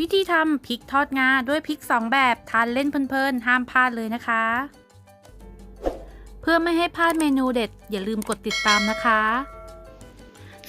วิธีทำพริกทอดงาด้วยพริก 2 แบบทานเล่นเพลินๆ ห้ามพลาดเลยนะคะ เพื่อไม่ให้พลาดเมนูเด็ด อย่าลืมกดติดตามนะคะ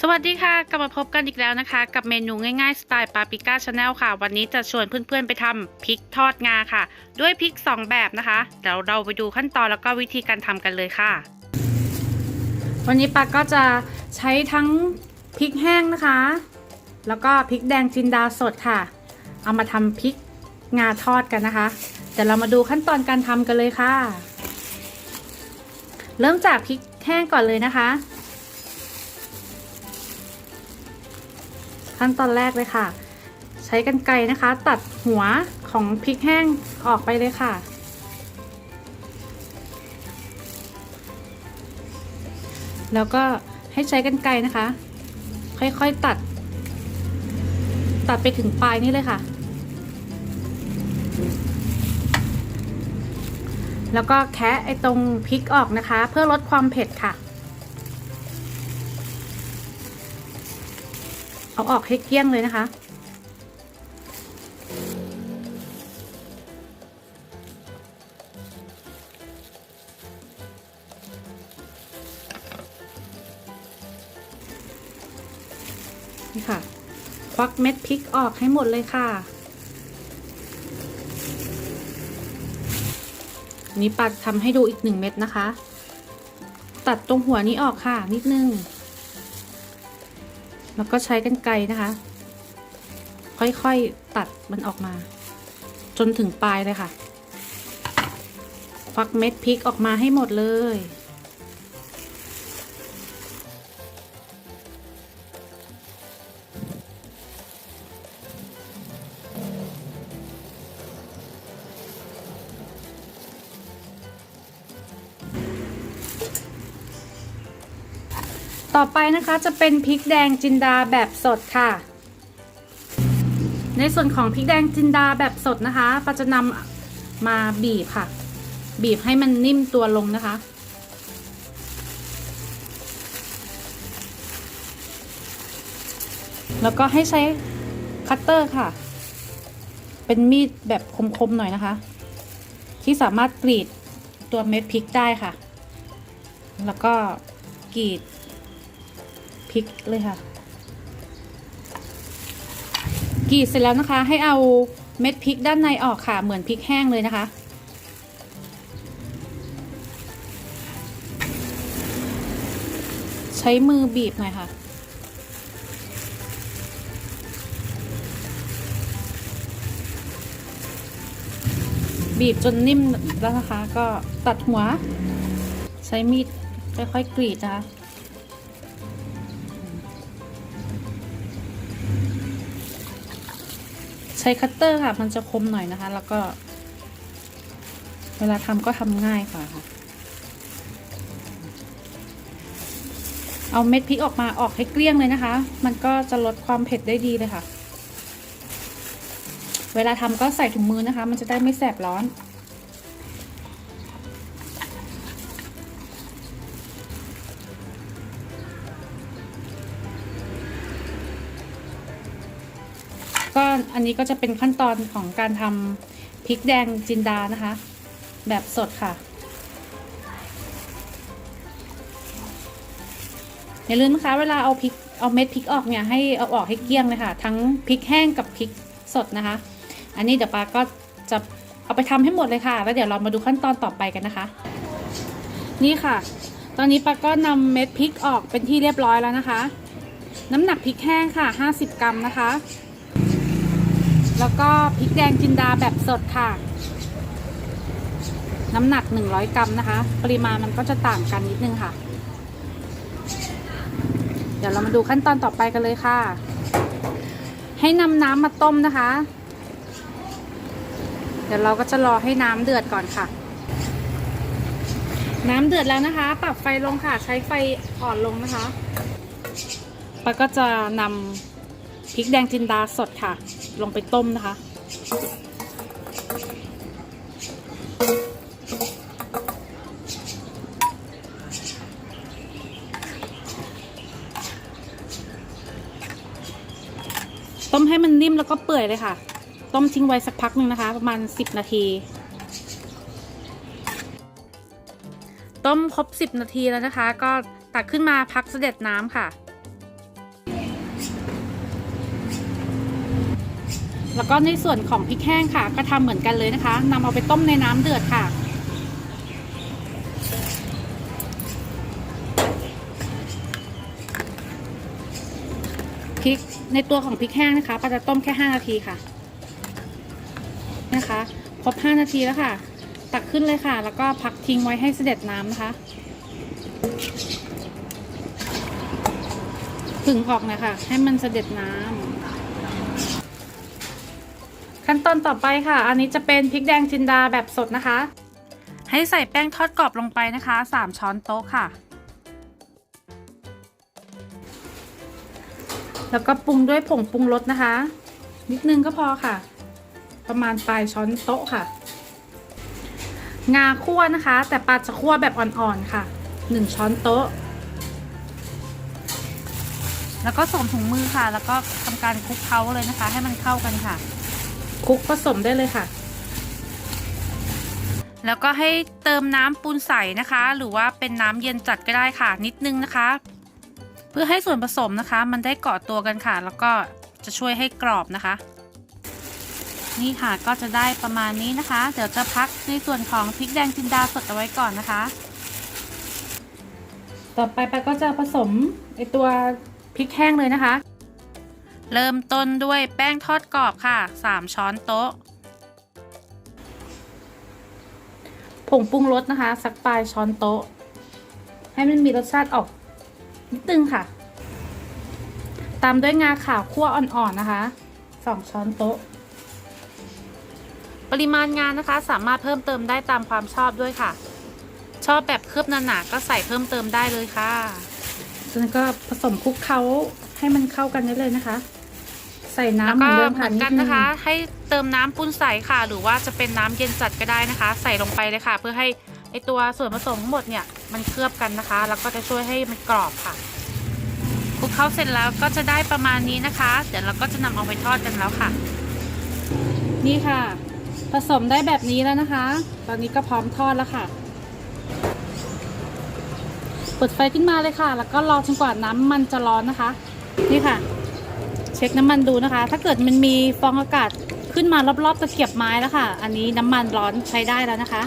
สวัสดีค่ะ กลับมาพบกันอีกแล้วนะคะ กับเมนูง่ายๆ สไตล์ปาปิก้าชาแนลค่ะ วันนี้จะชวนเพื่อนๆ ไปทำพริกทอดงาค่ะ ด้วยพริก 2 แบบนะคะเดี๋ยวเราไปดูขั้นตอนแล้วก็วิธีการทำกันเลยค่ะ วันนี้ปาก็จะใช้ทั้งพริกแห้งนะคะ แล้วก็พริกแดงจินดาสดค่ะ เอามาทำพริกงาทอดกันนะคะเดี๋ยวเรามาดูขั้นตอนการทำกันเลยค่ะ เริ่มจากพริกแห้งก่อนเลยนะคะ ขั้นตอนแรกเลยค่ะ ใช้กรรไกรนะคะ ตัดหัวของพริกแห้งออกไปเลยค่ะแล้วก็ให้ใช้กรรไกรนะคะ ค่อยๆตัด ตัดไปถึงปลายนี่เลยค่ะ แล้วก็แคะไอ้ตรงพริกออกนะคะ เพื่อลดความเผ็ดค่ะ เอาออกให้เกลี้ยงเลยนะคะ นี่ค่ะ ควักเม็ดพริกออกให้หมดเลยค่ะ นี้ปัดทำให้ดูอีกหนึ่งเม็ดนะคะ ตัดตรงหัวนี้ออกค่ะ นิดนึง แล้วก็ใช้กันไกรนะคะ ค่อยๆตัดมันออกมา จนถึงปลายเลยค่ะ ฟักเม็ดพริกออกมาให้หมดเลย ต่อไปนะคะจะเป็นพริกแดงจินดาแบบสดค่ะ ในส่วนของพริกแดงจินดาแบบสดนะคะปาจะนำมาบีบค่ะ บีบให้มันนิ่มตัวลงนะคะ แล้วก็ให้ใช้คัตเตอร์ค่ะ เป็นมีดแบบคมๆหน่อยนะคะ ที่สามารถกรีดตัวเม็ดพริกได้ค่ะ แล้วก็กรีด พริกเลยค่ะกรีดเสร็จแล้วนะคะ ให้เอาเม็ดพริกด้านในออกค่ะ เหมือนพริกแห้งเลยนะคะ ใช้มือบีบหน่อยค่ะ บีบจนนิ่มแล้วนะคะ ก็ตัดหัว ใช้มีดค่อยๆกรีดนะคะ ช้คัตเตอร์ค่ะ มันจะคมหน่อยนะคะ แล้วก็ เวลาทำก็ทำง่ายกว่าค่ะ เอาเม็ดพริกออกมาออกให้เกลี้ยงเลยนะคะ มันก็จะลดความเผ็ดได้ดีเลยค่ะ เวลาทำก็ใส่ถุงมือนะคะ มันจะได้ไม่แสบร้อน อันนี้ก็จะเป็นขั้นตอนของการทำพริกแดงจินดานะคะ แบบสดค่ะ อย่าลืมนะคะ เวลาเอาพริกเอาเม็ดพริกออกเนี่ยให้เอาออกให้เกลี้ยงเลยค่ะ ทั้งพริกแห้งกับพริกสดนะคะ อันนี้เดี๋ยวปาก็จะเอาไปทำให้หมดเลยค่ะ แล้วเดี๋ยวเรามาดูขั้นตอนต่อไปกันนะคะ นี่ค่ะ ตอนนี้ปาก็นำเม็ดพริกออกเป็นที่เรียบร้อยแล้วนะคะ น้ำหนักพริกแห้งค่ะ 50 กรัมนะคะ แล้วก็พริกแดงจินดาแบบสดค่ะ น้ำหนัก 100 กรัมนะคะ ปริมาณมันก็จะต่างกันนิดนึงค่ะ เดี๋ยวเรามาดูขั้นตอนต่อไปกันเลยค่ะ ให้นำน้ำมาต้มนะคะ เดี๋ยวเราก็จะรอให้น้ำเดือดก่อนค่ะ น้ำเดือดแล้วนะคะ ปรับไฟลงค่ะ ใช้ไฟอ่อนลงนะคะปาก็จะนำพริกแดงจินดาสดค่ะ ลงไปต้มนะคะ ต้มให้มันนิ่มแล้วก็เปื่อยเลยค่ะ ต้มทิ้งไว้สักพักหนึ่งนะคะ ประมาณ 10 นาที ต้มครบ 10 นาทีแล้วนะคะ ก็ตักขึ้นมาพักเสด็จน้ำค่ะ แล้วก็ในส่วนของพริกแห้งค่ะ ก็ทำเหมือนกันเลยนะคะนำเอาไปต้มในน้ำเดือดค่ะ พริกในตัวของพริกแห้งนะคะปาจะต้มแค่ 5 นาทีค่ะ นะคะ ครบ 5 นาทีแล้วค่ะ ตักขึ้นเลยค่ะ แล้วก็พักทิ้งไว้ให้เสด็จน้ำนะคะผึ่งออกนะคะให้มันเสด็จน้ำ ขั้นตอนต่อไปค่ะ อันนี้จะเป็นพริกแดงจินดาแบบสดนะคะ ให้ใส่แป้งทอดกรอบลงไปนะคะ 3 ช้อนโต๊ะค่ะ แล้วก็ปรุงด้วยผงปรุงรสนะคะ นิดนึงก็พอค่ะ ประมาณปลายช้อนโต๊ะค่ะ งาคั่วนะคะ แต่ปลาจะคั่วแบบอ่อนๆค่ะ 1 ช้อนโต๊ะ แล้วก็สวมถุงมือค่ะ แล้วก็ทำการคลุกเคล้าเลยนะคะ ให้มันเข้ากันค่ะ คลุกผสมได้เลยค่ะ แล้วก็ให้เติมน้ำปูนใสนะคะ หรือว่าเป็นน้ำเย็นจัดก็ได้ค่ะ นิดนึงนะคะ เพื่อให้ส่วนผสมนะคะ มันได้เกาะตัวกันค่ะ แล้วก็จะช่วยให้กรอบนะคะ นี่ค่ะก็จะได้ประมาณนี้นะคะ เดี๋ยวจะพักในส่วนของพริกแดงจินดาสดเอาไว้ก่อนนะคะ ต่อไปไปก็จะผสมไอตัวพริกแห้งเลยนะคะ เริ่มต้นด้วยแป้งทอดกรอบค่ะ 3 ช้อนโต๊ะ ผงปรุงรสนะคะ สักปลายช้อนโต๊ะ ให้มันมีรสชาติออกนิดนึงค่ะ ตามด้วยงาขาวคั่วอ่อนๆนะคะ2ช้อนโต๊ะ ปริมาณงานนะคะสามารถเพิ่มเติมได้ตามความชอบด้วยค่ะ ชอบแบบเคลือบหนาๆก็ใส่เพิ่มเติมได้เลยค่ะจากนั้นก็ผสมคลุกเคล้า ให้มันเข้ากันได้เลยนะคะ ใส่น้ำแล้วเหมืก็อนเดิมเหค่ะมือนกันดงนะคะ ให้เติมน้ำปูนใสค่ะ หรือว่าจะเป็นน้ำเย็นจัดก็ได้นะคะ ใส่ลงไปเลยค่ะ เพื่อให้ไอตัวส่วนผสมทั้งหมดเนี่ยมันเคลือบกันนะคะ แล้วก็จะช่วยให้มันกรอบค่ะคลุกเคล้าเสร็จแล้วก็จะได้ประมาณนี้นะคะ เดี๋ยวเราก็จะนำเอาไปทอดกันแล้วค่ะ นี่ค่ะ ผสมได้แบบนี้แล้วนะคะ ตอนนี้ก็พร้อมทอดแล้วค่ะเปิดไฟขึ้นมาเลยค่ะ แล้วก็รอจนกว่าน้ำมันจะร้อนนะคะ นี่ค่ะ เช็คน้ำมันดูนะคะ ถ้าเกิดมันมีฟองอากาศขึ้นมารอบๆตะเกียบไม้แล้วค่ะ อันนี้น้ำมันร้อนใช้ได้แล้วนะคะ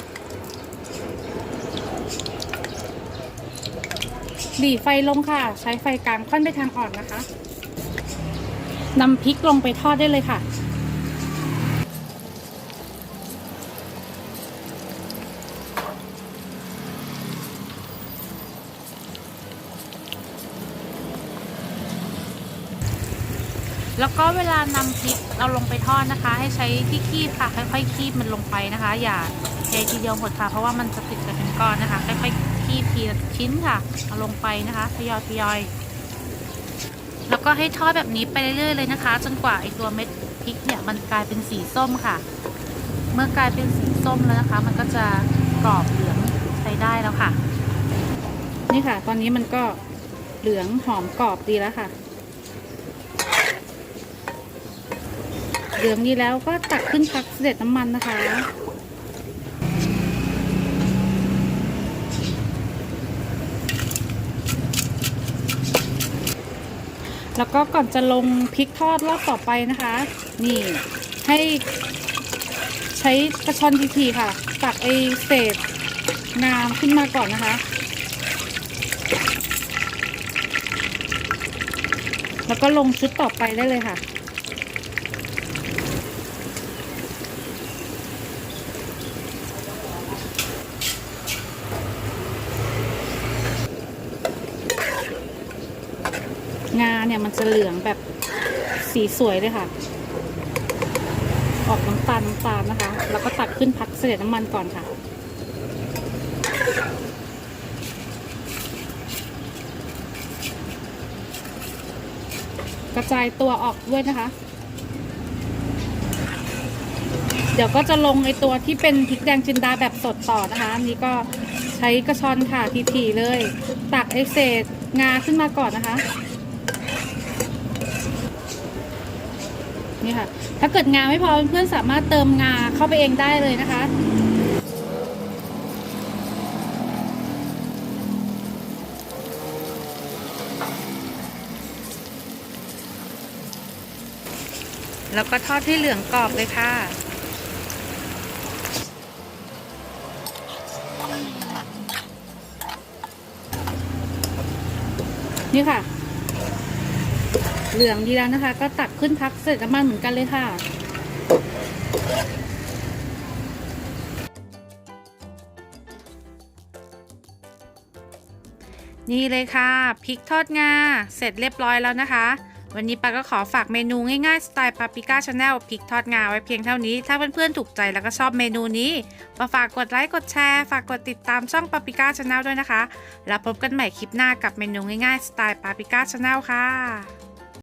หลีไฟลงค่ะ ใช้ไฟกลางค่อนไปทางอ่อนนะคะนำพริกลงไปทอดได้เลยค่ะ แล้วก็เวลานำพริกเราลงไปทอดนะคะ ให้ใช้ที่คีบค่ะค่อยๆคีบมันลงไปนะคะ อย่าเททีเดียวหมดค่ะ เพราะว่ามันจะติดกันเป็นก้อนนะคะ ค่อยๆคีบทีละชิ้นค่ะเอาลงไปนะคะทยอยทยอยแล้วก็ให้ทอดแบบนี้ไปเรื่อยๆเลยนะคะ จนกว่าไอตัวเม็ดพริกเนี่ยมันกลายเป็นสีส้มค่ะ เมื่อกลายเป็นสีส้มแล้วนะคะ มันก็จะกรอบเหลืองใช้ได้แล้วค่ะ นี่ค่ะ ตอนนี้มันก็เหลืองหอมกรอบดีแล้วค่ะ เหลืองดีแล้วก็ตักขึ้นพักเสด็จน้ำมันนะคะ แล้วก็ก่อนจะลงพริกทอดรอบต่อไปนะคะ นี่ให้ใช้กระชอนทีๆค่ะ ตักไอเศษงามขึ้นมาก่อนนะคะ แล้วก็ลงชุดต่อไปได้เลยค่ะ งา เนี่ยมันจะเหลืองแบบสีสวยเลยค่ะ ออกน้ำตาลน้ำตาลนะคะ แล้วก็ตักขึ้นพักเสด็จน้ำมันก่อนค่ะ กระจายตัวออกด้วยนะคะ เดี๋ยวก็จะลงไอตัวที่เป็นพริกแดงจินดาแบบสดต่อนะคะอันนี้ก็ใช้กระชอนค่ะทีๆเลย ตักไอเศษงาขึ้นมาก่อนนะคะ นี่ค่ะ ถ้าเกิดงาไม่พอเพื่อนๆสามารถเติมงาเข้าไปเองได้เลยนะคะแล้วก็ทอดให้เหลืองกรอบเลยค่ะ นี่ค่ะ เหลืองดีแล้วนะคะ ก็ตักขึ้นพักเสร็จน้ำมันเหมือนกันเลยค่ะ นี่เลยค่ะพริกทอดงา เสร็จเรียบร้อยแล้วนะคะ วันนี้ปาก็ขอฝากเมนูง่ายๆ สไตล์ปาปิก้าชาแนลพริกทอดงาไว้เพียงเท่านี้ ถ้าเพื่อนๆถูกใจแล้วก็ชอบเมนูนี้มาฝากกดไลค์กดแชร์ ฝากกดติดตามช่องปาปิก้าชาแนลด้วยนะคะ แล้วพบกันใหม่คลิปหน้ากับเมนูง่ายๆ สไตล์ปาปิก้าชาแนลค่ะ